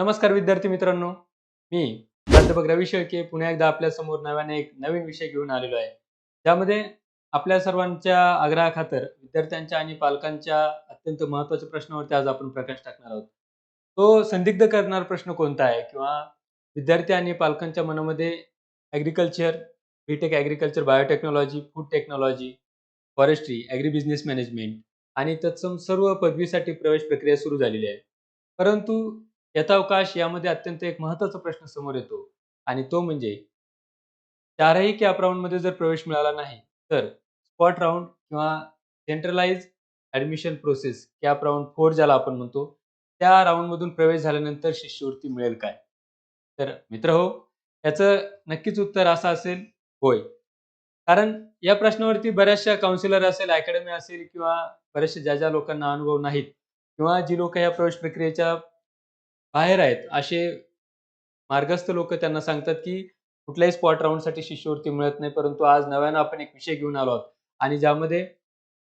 नमस्कार विद्यार्थी मित्रांनो. मी प्राध्यापक रवी शेळके पुन्हा एकदा आपल्यासमोर नव्याने एक नवीन विषय घेऊन आलेलो आहे. ज्यामध्ये आपल्या सर्वांच्या आग्रहाखातर विद्यार्थ्यांच्या आणि पालकांच्या अत्यंत महत्त्वाच्या प्रश्नावरती आज आपण प्रकाश टाकणार आहोत. तो संदिग्ध करणारा प्रश्न कोणता आहे? किंवा विद्यार्थी आणि पालकांच्या मनामध्ये agriculture B Tech agriculture biotechnology food technology forestry agri business management आणि तत्सम सर्व पदवीसाठी प्रवेश प्रक्रिया सुरू झालेली आहे. परंतु यथावकाश यामध्ये अत्यंत एक महत्त्वाचा प्रश्न समोर येतो आणि तो म्हणजे चारही कॅप राऊंडमध्ये जर प्रवेश मिळाला नाही तर स्पॉट राऊंड किंवा centralise admission process CAP round four ज्याला आपण म्हणतो त्या राऊंडमधून प्रवेश झाल्यानंतर शिष्यवृत्ती मिळेल काय? तर मित्र हो याचं नक्कीच उत्तर असं असेल होय. कारण या प्रश्नावरती बऱ्याचशा काउन्सिलर असेल अकॅडमी असेल किंवा बऱ्याचशा ज्या ज्या लोकांना अनुभव नाहीत किंवा जी लोक या प्रवेश प्रक्रियेच्या बाहेर आहेत. असे मार्गस्थ लोक त्यांना सांगतात की कुठल्याही स्पॉट राऊंडसाठी शिष्यवृत्ती मिळत नाही परंतु आज नव्यानं आपण एक विषय घेऊन आलो आहोत. आणि ज्यामध्ये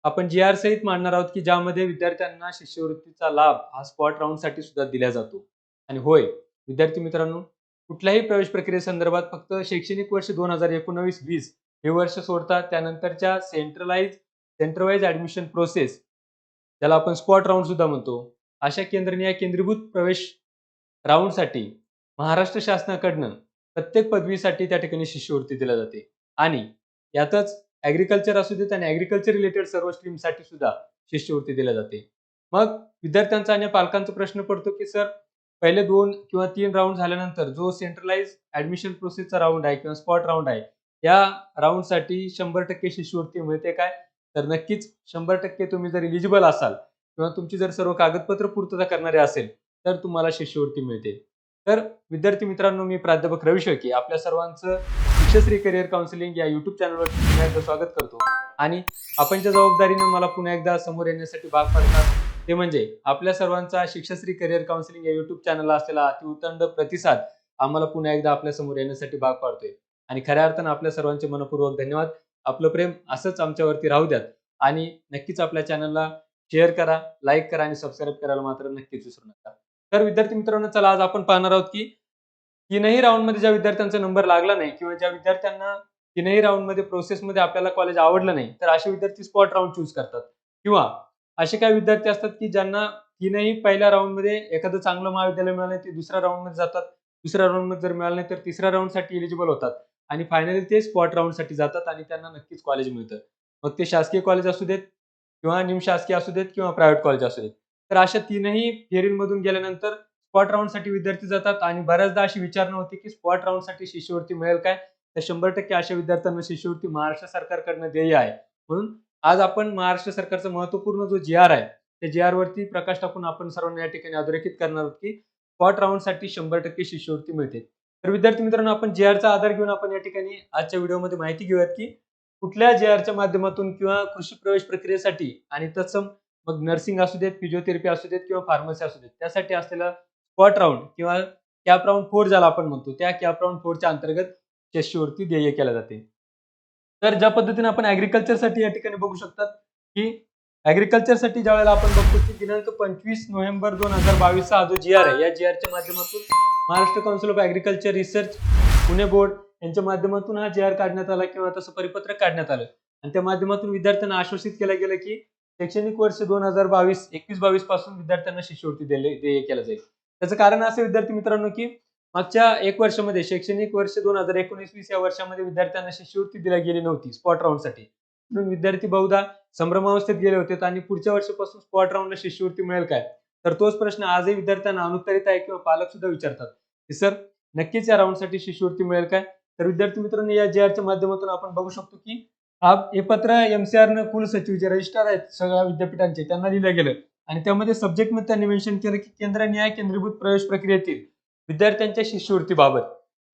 आपण जी आर सहित मांडणार आहोत की ज्यामध्ये विद्यार्थ्यांना शिष्यवृत्तीचा लाभ हा स्पॉट राऊंडसाठी सुद्धा दिला जातो. आणि होय विद्यार्थी मित्रांनो कुठल्याही प्रवेश प्रक्रियेसंदर्भात फक्त शैक्षणिक वर्ष दोन हजार एकोणवीस वीस हे वर्ष सोडता त्यानंतरच्या सेंट्रलाइज सेंट्रवाईज ऍडमिशन प्रोसेस ज्याला आपण स्पॉट राऊंड सुद्धा म्हणतो अशा केंद्रनिय केंद्रीभूत प्रवेश राऊंडसाठी महाराष्ट्र शासनाकडनं प्रत्येक पदवीसाठी त्या ठिकाणी शिष्यवृत्ती दिल्या जाते. आणि यातच ॲग्रिकल्चर असू देत आणि ॲग्रिकल्चर रिलेटेड सर्व स्ट्रीमसाठी सुद्धा शिष्यवृत्ती दिल्या जाते. मग विद्यार्थ्यांचा आणि पालकांचा प्रश्न पडतो की सर पहिले दोन किंवा तीन राऊंड झाल्यानंतर जो सेंट्रलाइज ऍडमिशन प्रोसेसचा राऊंड आहे किंवा स्पॉट राऊंड आहे या राऊंडसाठी शंभर टक्के शिष्यवृत्ती मिळते काय? तर नक्कीच शंभर टक्के तुम्ही जर इलिजिबल असाल किंवा तुमची जर सर्व कागदपत्र पूर्तता करणारे असेल तर तुम्हाला शिष्यवृत्ती मिळते. तर विद्यार्थी मित्रांनो मी प्राध्यापक रवी शेळके आपल्या सर्वांचं शिक्षश्री करिअर काउन्सिलिंग या युट्यूब चॅनलवर पुन्हा एकदा स्वागत करतो. आणि आपणच्या जबाबदारीनं मला पुन्हा एकदा समोर येण्यासाठी भाग पाडतात. ते म्हणजे आपल्या सर्वांचा शिक्षश्री करिअर काउन्सिलिंग या युट्यूब चॅनलला असलेला अतिउतंड प्रतिसाद आम्हाला पुन्हा एकदा आपल्यासमोर येण्यासाठी भाग पाडतोय. आणि खऱ्या अर्थानं आपल्या सर्वांचे मनपूर्वक धन्यवाद. आपलं प्रेम असंच आमच्यावरती राहू द्यात. आणि नक्कीच आपल्या चॅनलला शेअर करा लाईक करा आणि सबस्क्राईब करायला मात्र नक्कीच विसरू नका. तर विद्यार्थी मित्रांनो चला आज आपण पाहणार आहोत की तीनही राऊंडमध्ये ज्या विद्यार्थ्यांचा नंबर लागला नाही किंवा ज्या विद्यार्थ्यांना तीनही राऊंडमध्ये प्रोसेसमध्ये आपल्याला कॉलेज आवडलं नाही तर असे विद्यार्थी स्पॉट राऊंड चूज करतात. किंवा असे काही विद्यार्थी असतात की ज्यांना तीनही पहिल्या राऊंडमध्ये एखादं चांगलं महाविद्यालय मिळालं नाही ते दुसऱ्या राऊंडमध्ये जातात. दुसऱ्या राऊंडमध्ये जर मिळालं नाही तर तिसऱ्या राऊंडसाठी एलिजिबल होतात. आणि फायनली ते स्पॉट राऊंडसाठी जातात आणि त्यांना नक्कीच कॉलेज मिळतं. मग ते शासकीय कॉलेज असू देत किंवा निमशासकीय असू देत किंवा प्रायव्हेट कॉलेज असू देत. तर अशा तीनही फेरींमधून गेल्यानंतर स्पॉट राऊंडसाठी विद्यार्थी जातात आणि बऱ्याचदा अशी विचारणा होती की स्पॉट राऊंडसाठी शिष्यवृत्ती मिळेल काय? तर शंभर टक्के अशा विद्यार्थ्यांना शिष्यवृत्ती महाराष्ट्र सरकारकडनं देय आहे. म्हणून आज आपण महाराष्ट्र सरकारचा महत्त्वपूर्ण जो जी आर आहे त्या जी आर वरती प्रकाश टाकून आपण सर्वांना या ठिकाणी अधोरेखित करणार आहोत की स्पॉट राऊंडसाठी शंभर टक्के शिष्यवृत्ती मिळते. तर विद्यार्थी मित्रांनो आपण जी आरचा आधार घेऊन आपण या ठिकाणी आजच्या व्हिडिओमध्ये माहिती घेऊयात की कुठल्या जे आरच्या माध्यमातून किंवा कृषी प्रवेश प्रक्रियेसाठी आणि तत्सम मग नर्सिंग असू देत फिजिओथेरपी असू देत किंवा फार्मसी असू देत त्यासाठी असलेला स्पॉट राऊंड किंवा कॅप राऊंड फोर ज्याला आपण म्हणतो त्या कॅप राऊंड फोरच्या अंतर्गत शिष्यवृत्ती ध्येय केल्या जाते. तर ज्या पद्धतीने आपण ॲग्रिकल्चरसाठी या ठिकाणी बघू शकतात की ॲग्रिकल्चरसाठी ज्या वेळेला आपण बघतो की दिनांक पंचवीस नोव्हेंबर दोन हजार बावीसचा हा जो जी आर आहे या जी आरच्या माध्यमातून Maharashtra council of agriculture research Pune board यांच्या माध्यमातून हा जी आर काढण्यात आला किंवा तसं परिपत्रक काढण्यात आलं. आणि त्या माध्यमातून विद्यार्थ्यांना आश्वासित केलं गेलं की शैक्षणिक वर्ष दोन हजार बावीस एकवीस बावीसपासून विद्यार्थ्यांना शिष्यवृत्ती दिले देय केलं जाईल. त्याचं कारण असं विद्यार्थी मित्रांनो की मागच्या एक वर्षामध्ये शैक्षणिक वर्ष दोन हजार एकोणीस वीस या वर्षामध्ये विद्यार्थ्यांना शिष्यवृत्ती दिली गेली नव्हती स्पॉट राऊंडसाठी म्हणून विद्यार्थी बहुधा संभ्रमावस्थेत गेले होते. आणि पुढच्या वर्षापासून स्पॉट राऊंडला शिष्यवृत्ती मिळेल काय? तर तोच प्रश्न आजही विद्यार्थ्यांना अनुत्तरित आहे किंवा पालक सुद्धा विचारतात की सर नक्कीच या राऊंडसाठी शिष्यवृत्ती मिळेल काय? तर विद्यार्थी मित्रांनो या जे आरच्या माध्यमातून आपण बघू शकतो की हा हे पत्र एमसीआर न कुलसचिव जे रजिस्ट्रार आहेत सगळ्या विद्यापीठांचे त्यांना दिलं गेलं. आणि त्यामध्ये सब्जेक्टमध्ये त्यांनी मेन्शन केलं की केंद्र न्याय केंद्रीभूत प्रवेश प्रक्रियेतील विद्यार्थ्यांच्या शिष्यवृत्तीबाबत.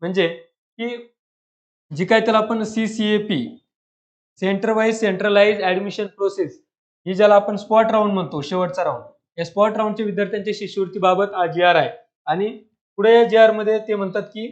म्हणजे की जी काय त्याला आपण C C A P centre wise centralise admission process ही ज्याला आपण स्पॉट राऊंड म्हणतो शेवटचा राऊंड या स्पॉट राऊंडच्या विद्यार्थ्यांच्या शिष्यवृत्तीबाबत आज जी आर आहे. आणि पुढे या जी आरमध्ये ते म्हणतात की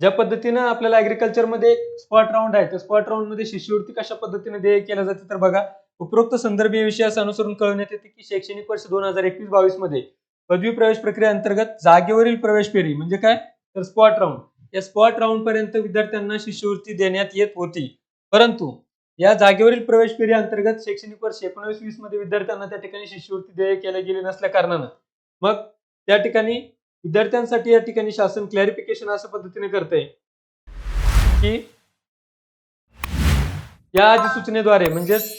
ज्या पद्धतीनं आपल्याला ऍग्रिकल्चरमध्ये स्पॉट राऊंड आहे त्या स्पॉट राऊंडमध्ये शिष्यवृत्ती कशा पद्धतीने देय केल्या जाते? तर बघा उपरोक्त संदर्भीय विषयास अनुसरून कळवण्यात येते की शैक्षणिक वर्ष दोन हजार एकवीस बावीसमध्ये पदवी प्रवेश प्रक्रिये अंतर्गत जागेवरील प्रवेश फेरी म्हणजे काय? तर स्पॉट राऊंड या स्पॉट राऊंड पर्यंत विद्यार्थ्यांना शिष्यवृत्ती देण्यात येत होती. परंतु या जागेवरील प्रवेश फेरी अंतर्गत शैक्षणिक वर्ष एकोणवीस वीसमध्ये विद्यार्थ्यांना त्या ठिकाणी शिष्यवृत्ती देय केल्या गेली नसल्या कारणानं. मग त्या ठिकाणी विद्यार्थ्यांसाठी या ठिकाणी शासन क्लॅरिफिकेशन अशा पद्धतीने करते की या अधिसूचनेद्वारे म्हणजेच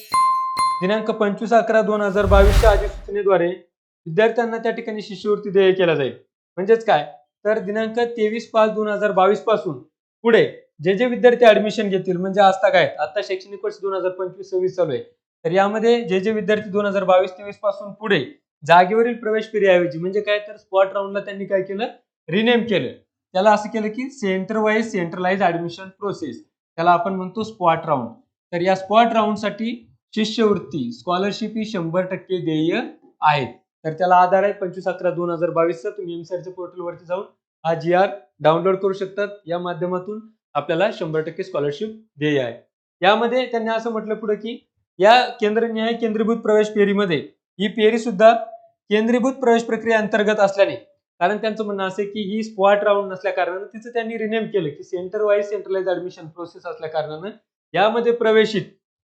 दिनांक पंचवीस अकरा दोन हजार बावीसच्या अधिसूचनेद्वारे विद्यार्थ्यांना त्या ठिकाणी शिष्यवृत्ती देय केला जाईल. म्हणजेच काय? तर दिनांक तेवीस पाच दोन हजार बावीसपासून पुढे जे जे विद्यार्थी ऍडमिशन घेतील म्हणजे आता काय आता शैक्षणिक वर्ष दोन हजार पंचवीस सव्वीस चालू आहे. तर यामध्ये जे जे विद्यार्थी दोन हजार बावीस तेवीसपासून पुढे जागेवरील प्रवेश फेरीऐवजी. म्हणजे काय तर स्पॉट राऊंडला त्यांनी काय केलं? रिनेम केलं. त्याला असं केलं की centre wise centralise admission process त्याला आपण म्हणतो स्पॉट राऊंड तर या स्पॉट राऊंडसाठी शिष्यवृत्ती स्कॉलरशिप ही शंभर टक्के देय आहेत. तर त्याला आधार आहे पंचवीस अकरा दोन हजार बावीसचा तुम्ही एमसीआरच्या पोर्टलवरती जाऊन हा जी आर डाउनलोड करू शकतात. या माध्यमातून आपल्याला शंभर टक्के स्कॉलरशिप देय आहे. यामध्ये त्यांनी असं म्हटलं पुढे की या केंद्र न्याय केंद्रीभूत प्रवेश फेरीमध्ये ही पेरी सुद्धा केंद्रीभूत प्रवेश प्रक्रिया अंतर्गत असल्याने कारण त्यांचं म्हणणं असं की ही स्पॉट राऊंड नसल्या कारणानं तिचं त्यांनी रिनेम केलं की centre wise centralise admission process असल्या कारणानं यामध्ये प्रवेशित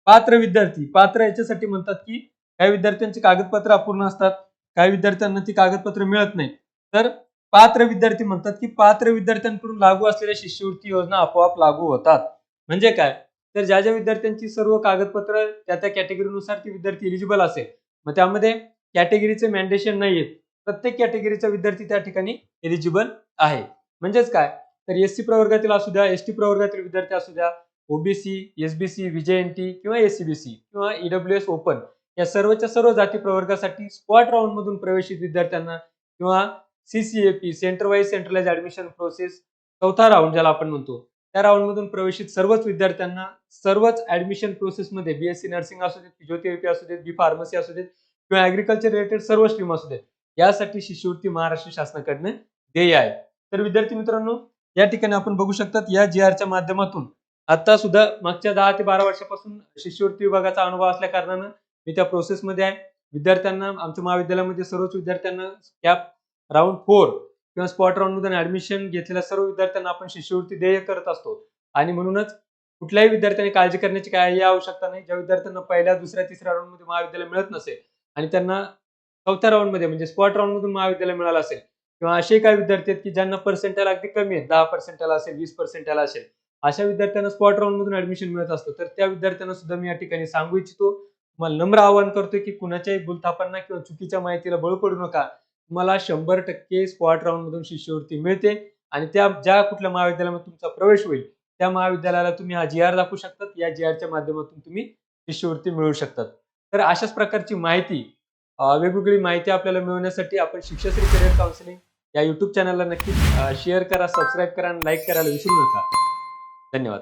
पात्र विद्यार्थी पात्र याच्यासाठी म्हणतात की काही विद्यार्थ्यांची कागदपत्र अपूर्ण असतात काही विद्यार्थ्यांना ती कागदपत्र मिळत नाही. तर पात्र विद्यार्थी म्हणतात की पात्र विद्यार्थ्यांकडून लागू असलेल्या शिष्यवृत्ती योजना आपोआप लागू होतात. म्हणजे काय? तर ज्या ज्या विद्यार्थ्यांची सर्व कागदपत्र त्या त्या कॅटेगरीनुसार ती विद्यार्थी एलिजिबल असेल मग त्यामध्ये कॅटेगरीचे मॅन्डेशन नाही आहेत प्रत्येक कॅटेगरीचा विद्यार्थी त्या ठिकाणी एलिजिबल आहे. म्हणजेच काय? तर एस सी प्रवर्गातील असू द्या एस टी प्रवर्गातील विद्यार्थी असू द्या ओबीसी एसबीसी व्हीजेएनटी किंवा एससीबीसी किंवा ईडब्ल्यू एस ओपन या सर्वच्या सर्व जाती प्रवर्गासाठी स्पॉट राऊंड मधून प्रवेशित विद्यार्थ्यांना किंवा CCAP centre wise centralise admission process चौथा राऊंड ज्याला आपण म्हणतो. त्या राऊंड मधून प्रवेशित सर्वच विद्यार्थ्यांना सर्वच ऍडमिशन प्रोसेसमध्ये बीएससी नर्सिंग असू देत फिजिओथेरपी असू देत बी फार्मसी असू देत किंवा ऍग्रिकल्चर रिलेटेड सर्व स्ट्रीम असू देत यासाठी शिष्यवृत्ती महाराष्ट्र शासनाकडनं देय आहे. तर विद्यार्थी मित्रांनो या ठिकाणी आपण बघू शकतात या जी आरच्या माध्यमातून आता सुद्धा मागच्या दहा ते बारा वर्षापासून शिष्यवृत्ती विभागाचा अनुभव असल्या कारणानं मी त्या प्रोसेसमध्ये आहे. विद्यार्थ्यांना आमच्या महाविद्यालयामध्ये सर्वच विद्यार्थ्यांना कॅप राऊंड फोर किंवा स्पॉट राऊंड ऍडमिशन घेतलेल्या सर्व विद्यार्थ्यांना आपण शिष्यवृत्ती देय करत असतो. आणि म्हणूनच कुठल्याही विद्यार्थ्यांनी काळजी करण्याची काही आवश्यकता नाही. ज्या विद्यार्थ्यांना पहिल्या दुसऱ्या तिसऱ्या राऊंडमध्ये महाविद्यालय मिळत नसेल आणि त्यांना चौथ्या राऊंडमध्ये म्हणजे स्पॉट राऊंड मधून महाविद्यालय मिळालं असेल किंवा असे काही विद्यार्थी आहेत की ज्यांना पर्सेंटेल अगदी कमी आहे दहा पर्सेंटाला असेल वीस पर्सेंटाला असेल अशा विद्यार्थ्यांना स्पॉट राऊंड मधून ऍडमिशन मिळत असतो. तर त्या विद्यार्थ्यांना सुद्धा मी या ठिकाणी सांगू इच्छितो. तुम्हाला नम्र आवाहन करतोय की कुणाच्याही भूलथापांना किंवा चुकीच्या माहितीला बळ पडू नका. तुम्हाला शंभर टक्के स्पॉट राऊंडमधून शिष्यवृत्ती मिळते. आणि त्या ज्या कुठल्या महाविद्यालयामध्ये तुमचा प्रवेश होईल त्या महाविद्यालयाला तुम्ही हा जी आर दाखवू शकतात. या जी आरच्या माध्यमातून तुम्ही शिष्यवृत्ती मिळवू शकतात. तर अशाच प्रकारची माहिती वेगवेगळी माहिती आपल्याला मिळवण्यासाठी आपण शिक्षश्री करिअर काउन्सिलिंग या यूट्यूब चॅनलला नक्कीच शेअर करा सबस्क्राईब करा आणि लाईक करायला विसरू नका. धन्यवाद.